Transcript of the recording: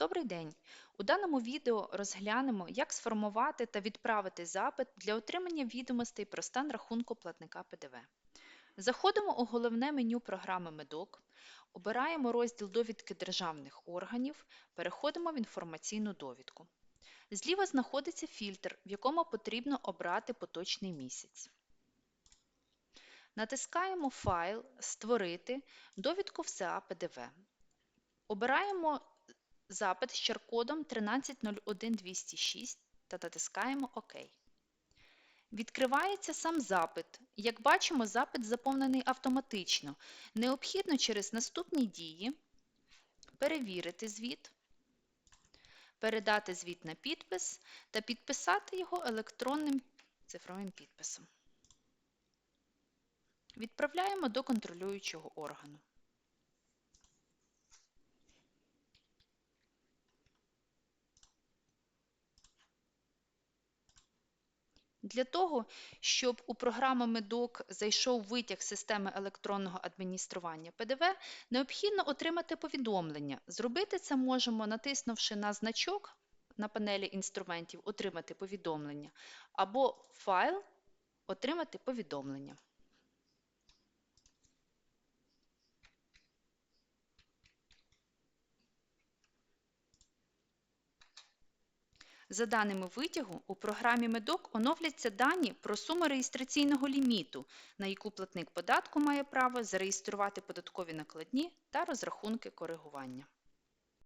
Добрий день! У даному відео розглянемо, як сформувати та відправити запит для отримання відомостей про стан рахунку платника ПДВ. Заходимо у головне меню програми Медок, обираємо розділ довідки державних органів, переходимо в інформаційну довідку. Зліва знаходиться фільтр, в якому потрібно обрати поточний місяць. Натискаємо Файл, Створити, довідку ВСА ПДВ. Обираємо запит з шар-кодом 1301206 та натискаємо ОК. Відкривається сам запит. Як бачимо, запит заповнений автоматично. Необхідно через наступні дії перевірити звіт, передати звіт на підпис та підписати його електронним цифровим підписом. Відправляємо до контролюючого органу. Для того, щоб у програму Медок зайшов витяг системи електронного адміністрування ПДВ, необхідно отримати повідомлення. Зробити це можемо, натиснувши на значок на панелі інструментів Отримати повідомлення або файл Отримати повідомлення. За даними витягу, у програмі Медок оновляться дані про суму реєстраційного ліміту, на яку платник податку має право зареєструвати податкові накладні та розрахунки коригування.